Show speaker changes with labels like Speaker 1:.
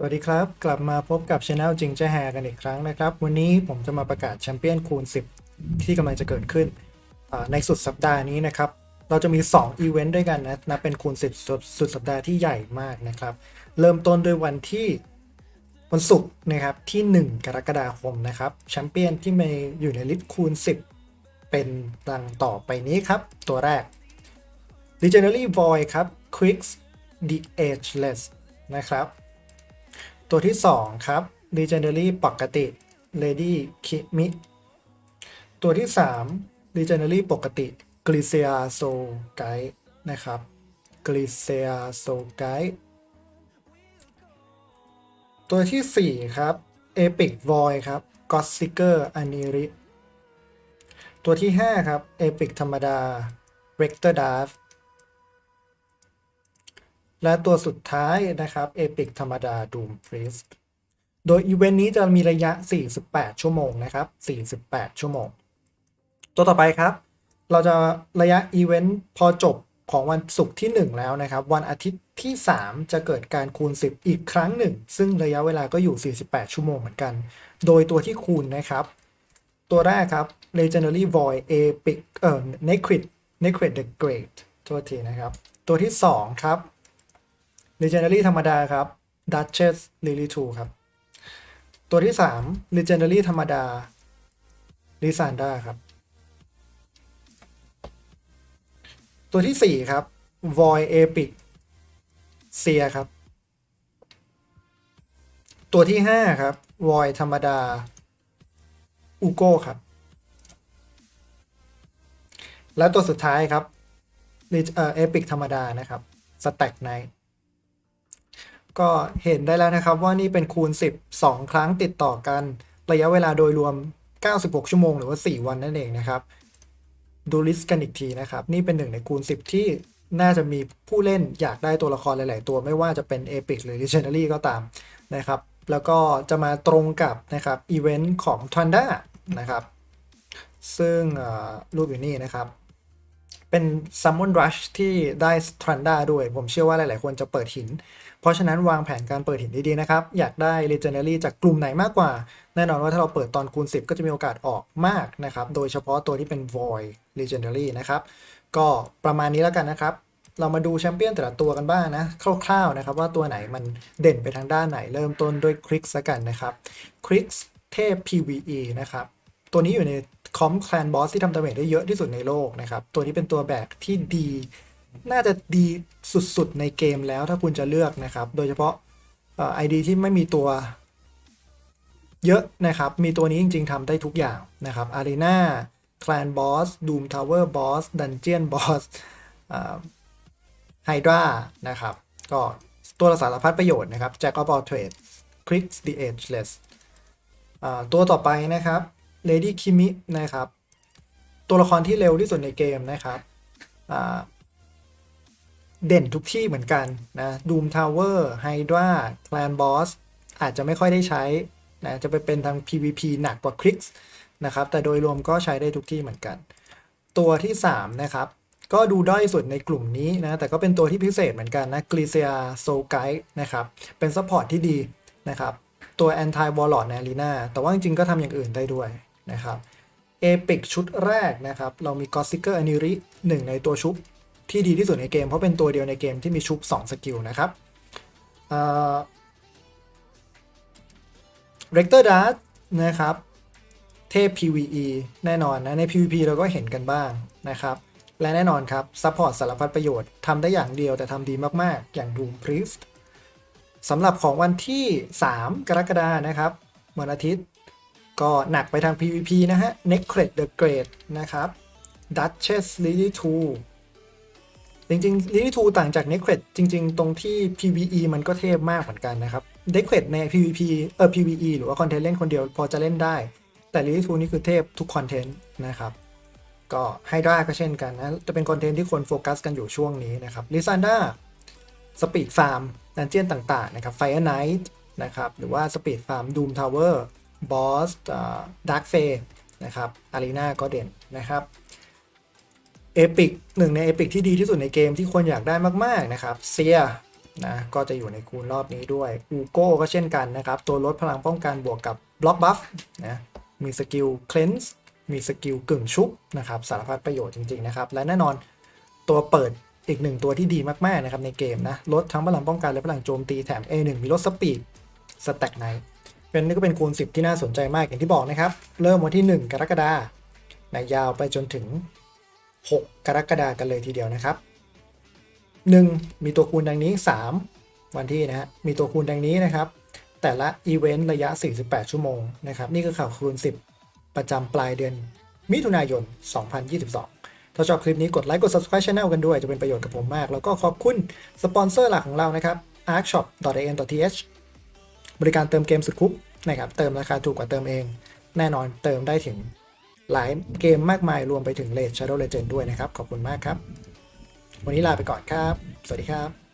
Speaker 1: สวัสดีครับ กลับมาพบกับช anel จริงจะแฮกันอีกครั้งนะครับ วันนี้ผมจะมาประกาศแชมเปี้ยนคูณ 10 ที่กำลังจะเกิดขึ้นในสุดสัปดาห์นี้นะครับ เราจะมี 2 อีเวนต์ด้วยกันนะนับเป็นคูณ 10สุดสุดสัปดาห์ที่ใหญ่มากนะครับ เริ่มต้นด้วยวันที่วันศุกร์นะครับที่ 1 กรกฎาคมนะครับแชมเปี้ยนที่มีอยู่ในลิสต์คูณ 10 เป็นดังต่อไปนี้ครับ ตัวแรก Legendary Void ครับ Quicks the Ageless นะครับ ตัวที่ 2 ครับ Legendary ปกติ Lady Kimi ตัวที่ 3 Legendary ปกติ Glycia Soul Guide นะครับ Glycia Soul Guide ตัวทีสี่ 4 ครับ Epic Void ครับ God Seeker Aniri ตัวที่ 5 ครับ Epic ธรรมดา Rector Dart และตัวสุดท้ายนะครับ Epic ธรรมดา Doom Priest โดยอีเวนต์นี้จะมีระยะ 48 ชั่วโมงนะครับ 48 ชั่วโมง ตัวต่อไปครับ เราจะระยะอีเวนต์พอจบของวันศุกร์ที่ 1 แล้วนะครับ วันอาทิตย์ที่ 3 จะเกิดการคูณ 10 อีกครั้งหนึ่ง ซึ่งระยะเวลาก็อยู่ 48 ชั่วโมงเหมือนกัน โดยตัวที่คูณนะครับ ตัวแรกครับ Legendary Void Epic เอ่อ Necrit Necrit the Great โทษทีนะครับ ตัวที่ 2 ครับ Legendary ธรรมดาครับ Duchess Lily 2 ครับ ตัวที่ 3 Legendary ธรรมดา Lysandra ครับ ตัวที่ 4 ครับ Void Epic Seer ครับ ตัวที่ 5 ครับ Void ธรรมดา Ugo ครับ และตัวสุดท้ายครับเอ่อ Epic ธรรมดานะครับ Stack Knight ก็ ก็เห็นได้แล้วนะครับว่านี่เป็นคูณ 10 2 ครั้งติดต่อกันระยะเวลาโดยรวม 96 ชั่วโมงหรือว่า 4 วันนั่นเองนะครับ ดูลิสต์กันอีกทีนะครับ นี่เป็นหนึ่งในคูณ 10 ที่น่าจะมีผู้เล่นอยากได้ตัวละครหลาย ๆ ตัวไม่ว่าจะเป็น Epic หรือ Legendary ก็ตามนะครับ แล้วก็จะมาตรงกับนะครับอีเวนต์ของ t ันด้านะครับ ซึ่งรูปอยู่นี่นะครับ เป็น Summon Rush ที่ได้ทรันด้าด้วย ผมเชื่อว่าหลาย ๆ คนจะเปิดหิน เพราะฉะนั้นวางแผนการเปิดหินดี ๆ นะครับ อยากได้ Legendary จากกลุ่มไหนมากกว่า แน่นอนว่าถ้าเราเปิดตอนคูณ 10 ก็จะมีโอกาสออกมากนะครับ โดยเฉพาะตัวที่เป็น Void Legendary นะครับ ก็ประมาณนี้แล้วกันนะครับ เรามาดูแชมเปี้ยนแต่ละตัวกันบ้างนะ คร่าว ๆ นะครับ ว่าตัวไหนมันเด่นไปทางด้านไหน เริ่มต้นด้วยคริกซะกันนะครับคริกเทพ PVE นะครับ ตัวนี้อยู่ใน คอมแคลนบอสที่ทำดาเมจได้เยอะที่สุดในโลกนะครับ ตัวนี้เป็นตัวแบกที่ดี น่าจะดีสุดๆในเกมแล้วถ้าคุณจะเลือกนะครับ โดยเฉพาะไอดีที่ไม่มีตัวเยอะนะครับ มีตัวนี้จริงๆทำได้ทุกอย่างนะครับอารีนาคลนบอสดูมทาวเวอร์บอสดันเจียนบอสไฮดรานะครับ ก็ตัวสารพัดประโยชน์นะครับ Jack of all trades Crix the Ageless ตัวต่อไปนะครับ Lady Kimi นะครับ ตัวละครที่เร็วที่สุดในเกมนะครับเด่นทุกที่เหมือนกันนะ Doom Tower Hydra Clan Boss อาจจะไม่ค่อยได้ใช้นะจะไปเป็นทาง PVP หนักกว่า Crix นะครับ แต่โดยรวมก็ใช้ได้ทุกที่เหมือนกัน ตัวที่ 3 นะครับ ก็ดูด้อยสุดในกลุ่มนี้นะ แต่ก็เป็นตัวที่พิเศษเหมือนกันนะ g l y c i a Soul Guide นะครับ เป็นซัพพอร์ตที่ดีนะครับ ตัว Anti Warlord ใน Arena แต่ว่าจริงๆก็ทำอย่างอื่นได้ด้วย นะครับ Epic ชุดแรกนะครับ เรามี God Seeker Aniri หนึ่งในตัวชุบที่ดีที่สุดในเกม เพราะเป็นตัวเดียวในเกมที่มีชุบ 2 สกิลนะครับเอ่อ Rector Dart นะครับ เทพ PVE แน่นอนนะ ใน PVP เราก็เห็นกันบ้างนะครับ และแน่นอนครับซัพพอร์ตสารพัดประโยชน์ทำได้อย่างเดียวแต่ทำดีมาก ๆ อย่าง Doom Priest สำหรับของวันที่ 3 กรกฎานะครับวันอาทิตย์ ก็หนักไปทาง PVP นะฮะ Necret the Great นะครับ Duchess Lily 2 จริงๆ Lily 2 ต่างจาก Necret จริง ๆ ตรงที่ PVE มันก็เทพมากเหมือนกันนะครับ Necret ใน PVP เออ PVE หรือว่าคอนเทนต์เล่นคนเดียวพอจะเล่นได้ แต่ Lily 2 นี่คือเทพทุกคอนเทนต์นะครับ ก็ไฮดราก็เช่นกันนะ จะเป็นคอนเทนต์ที่คนโฟกัสกันอยู่ช่วงนี้นะครับลิซานดาสปีดฟาร์มดันเจียนต่างๆ นะครับไฟอ r ไนท์นะครับ หรือว่าสปีดฟาร์มดูมทาวเวอร์ บอสดาร์กเฟนะครับอารีนาก็เด่นนะครับเอพิกหนึ่งในเอพิกที่ดีที่สุดในเกมที่คนอยากได้มากๆนะครับเซียนะก็จะอยู่ในคูณรอบนี้ด้วยอูโก้ก็เช่นกันนะครับ ตัวลดพลังป้องกันบวกกับบล็อกบัฟนะมีสกิลเคลนส์มีสกิลกึ่งชุบนะครับสารพัดประโยชน์จริงๆนะครับ และแน่นอนตัวเปิดอีกหนึ่งตัวที่ดีมากๆนะครับในเกมนะลดทั้งพลังป้องกันและพลังโจมตีแถม A1 มีลดสปีดสแต็กไน เป็นนี่ก็เป็นคูณ 10 ที่น่าสนใจมากอย่างที่บอกนะครับ เริ่มวันที่ 1 กรกฎาคมนะยาวไปจนถึง 6 กรกฎาคมกันเลยทีเดียวนะครับ 1 มีตัวคูณดังนี้ 3 วันที่นะฮะมีตัวคูณดังนี้นะครับ แต่ละอีเวนต์ระยะ 48 ชั่วโมงนะครับนี่คือข่าวคูณ 10 ประจำปลายเดือนมิถุนายน 2022 ถ้าชอบคลิปนี้กดไลค์กด subscribe channel กันด้วย จะเป็นประโยชน์กับผมมาก แล้วก็ขอบคุณสปอนเซอร์หลักของเรานะครับ arkshop.in.th บริการเติมเกมสุดคุ้มนะครับเติมราคาถูกกว่าเติมเอง แน่นอนเติมได้ถึงหลายเกมมากมายรวมไปถึง Raid Shadow Legend ด้วยนะครับ ขอบคุณมากครับ วันนี้ลาไปก่อนครับ สวัสดีครับ